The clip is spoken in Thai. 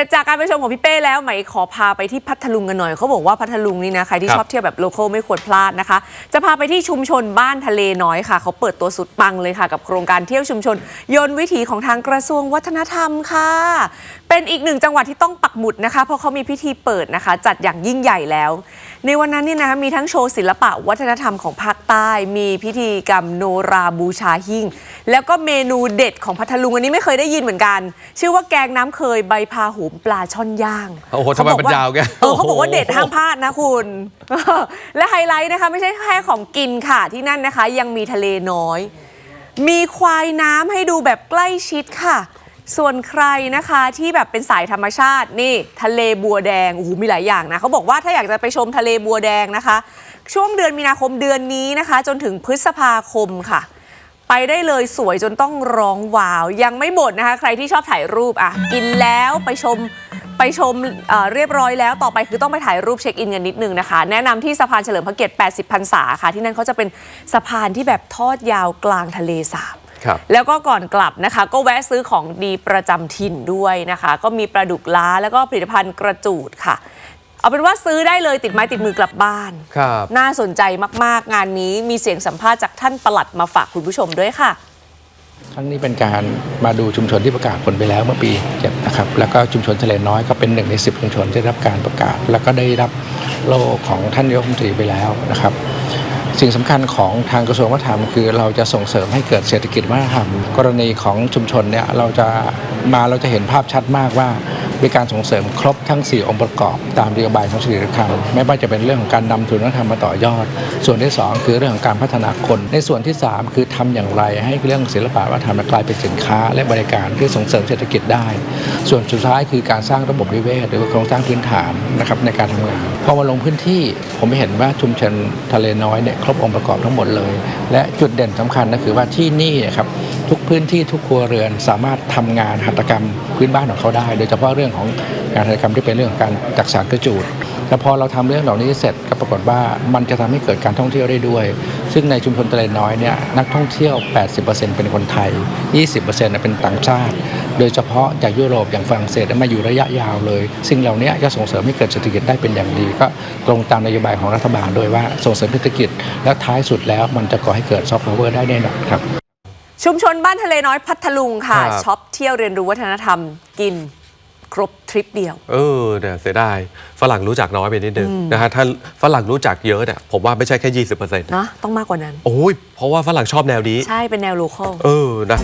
ร็จจากการไปชมของพี่เป้แล้วไหมขอพาไปที่พัทลุงกันหน่อยเขาบอกว่าพัทลุงนี่นะใครที่ครับชอบเที่ยวแบบโลคอลไม่ควรพลาดนะคะ จะพาไปที่ชุมชนบ้านทะเลน้อยค่ะ เขาเปิดตัวสุดปังเลยค่ะ กับโครงการเที่ยวชุมชน ยนต์วิถีของทางกระทรวงวัฒนธรรมค่ะ เป็นอีกหนึ่งจังหวัดที่ต้องปักหมุดนะคะ เพราะเขามีพิธีเปิดนะคะ จัดอย่างยิ่งใหญ่แล้ว ในวันนั้นเนี่ยนะคะมีทั้งโชว์ศิลปะวัฒนธรรมของภาคใต้ มีพิธีกรรมโนราบูชาหิ่ง แล้วก็เมนูเด็ดของพัทลุงอันนี้ไม่เคยได้ยินเหมือนกัน ชื่อว่าแกงน้ำเคยใบพาหูมปลาช่อนย่างโอ้โหทำไมมันยาวแกเออเขาบอกว่าโอ้โหเด็ดห้ามพลาดนะคุณ และไฮไลท์นะคะไม่ใช่แค่ของกินค่ะที่นั่นนะคะ ยังมีทะเลน้อย มีควายน้ำให้ดูแบบใกล้ชิดค่ะ ส่วนใครนะคะที่แบบเป็นสายธรรมชาตินี่ทะเลบัวแดงโอ้โหมีหลายอย่างนะเขาบอกว่าถ้าอยากจะไปชมทะเลบัวแดงนะคะ ช่วงเดือนมีนาคมเดือนนี้นะคะ จนถึงพฤษภาคมค่ะ ไปได้เลยสวยจนต้องร้องว้าว ยังไม่หมดนะคะ ใครที่ชอบถ่ายรูปอะกินแล้วไปชมไปชมเเรียบร้อยแล้วต่อไปคือต้องไปถ่ายรูปเช็คอินกันนิดนึงนะคะ แนะนำที่สะพานเฉลิมพระเกียรติ 80 พรรษาค่ะ ที่นั่นเขาจะเป็นสะพานที่แบบทอดยาวกลางทะเลสาบ แล้วก็ก่อนกลับนะคะ ก็แวะซื้อของดีประจำถิ่นด้วยนะคะ ก็มีปลาดุกล้าแล้วก็ผลิตภัณฑ์กระจูดค่ะ เอาเป็นว่าซื้อได้เลยติดไม้ติดมือกลับบ้าน ครับน่าสนใจมากๆ งานนี้มีเสียงสัมภาษณ์จากท่านปลัดมาฝากคุณผู้ชมด้วยค่ะ ครั้งนี้เป็นการมาดูชุมชนที่ประกาศผลไปแล้วเมื่อปีเจ็ดนะครับ แล้วก็ชุมชนทะเลน้อยก็เป็นหนึ่งในสิบชุมชนที่ได้รับการประกาศ แล้วก็ได้รับโล่ของท่านนายกรัฐมนตรีไปแล้วนะครับ สิ่งสำคัญของทางกระทรวงวัฒนธรรม คือเราจะส่งเสริมให้เกิดเศรษฐกิจวัฒนธรรม กรณีของชุมชนเนี่ยเราจะมาเราจะเห็นภาพชัดมากว่า มีการส่งเสริมครบทั้ง 4 องค์ประกอบ ตามนโยบายของสิริคำไม่ว่าจะเป็นเรื่องของการนำทุนวัฒนธรรมมาต่อยอด ส่วนที่ 2 คือเรื่องของการพัฒนาคน ในส่วนที่ 3 คือทำอย่างไรให้เรื่องศิลปะวัฒนธรรมกลายเป็นสินค้า และบริการที่ส่งเสริมเศรษฐกิจได้ ส่วนสุดท้ายคือการสร้างระบบนิเวศหรือโครงสร้างพื้นฐานนะครับในการทำงานพอมาลงพื้นที่ผมเห็นว่าชุมชนทะเลน้อยเนี่ยครบองค์ประกอบทั้งหมดเลย และจุดเด่นสำคัญก็คือว่าที่นี่นะครับทุกพื้นที่ทุกครัวเรือนสามารถทำงานหัตถกรรมพื้นบ้านของเขาได้ โดยเฉพาะเรื่องของงานหัตถกรรมที่เป็นเรื่องของการจักสานกระจูดแต่พอเราทำเรื่องเหล่านี้เสร็จก็ปรากฏว่ามันจะทำให้เกิดการท่องเที่ยวได้ด้วย ซึ่งในชุมชนทะเลน้อยเนี่ยนักท่องเที่ยว 80%เป็นคนไทย 20%เป็นต่างชาติ โดยเฉพาะจากยุโรปอย่างฝรั่งเศสมาอยู่ระยะยาวเลยสิ่งเหล่านี้จะส่งเสริมให้เกิดเศรษฐกิจได้เป็นอย่างดี ก็ตรงตามนโยบายของรัฐบาลโดยว่าส่งเสริมเศรษฐกิจ และท้ายสุดแล้วมันจะก่อให้เกิดซอฟต์พาวเวอร์ได้แน่นอนครับชุมชนบ้านทะเลน้อยพัทลุงค่ะครับช็อปเที่ยวเรียนรู้วัฒนธรรมกิน ครบทริปเดียว เออเนี่ยเสียดายฝรั่งรู้จักน้อยไปนิดนึงนะฮะถ้าฝรั่งรู้จักเยอะเนี่ยผมว่าไม่ใช่แค่ 20%นะนะต้องมากกว่านั้น โอ้ยเพราะว่าฝรั่งชอบแนวนี้ ใช่เป็นแนวโลคอลเออนะ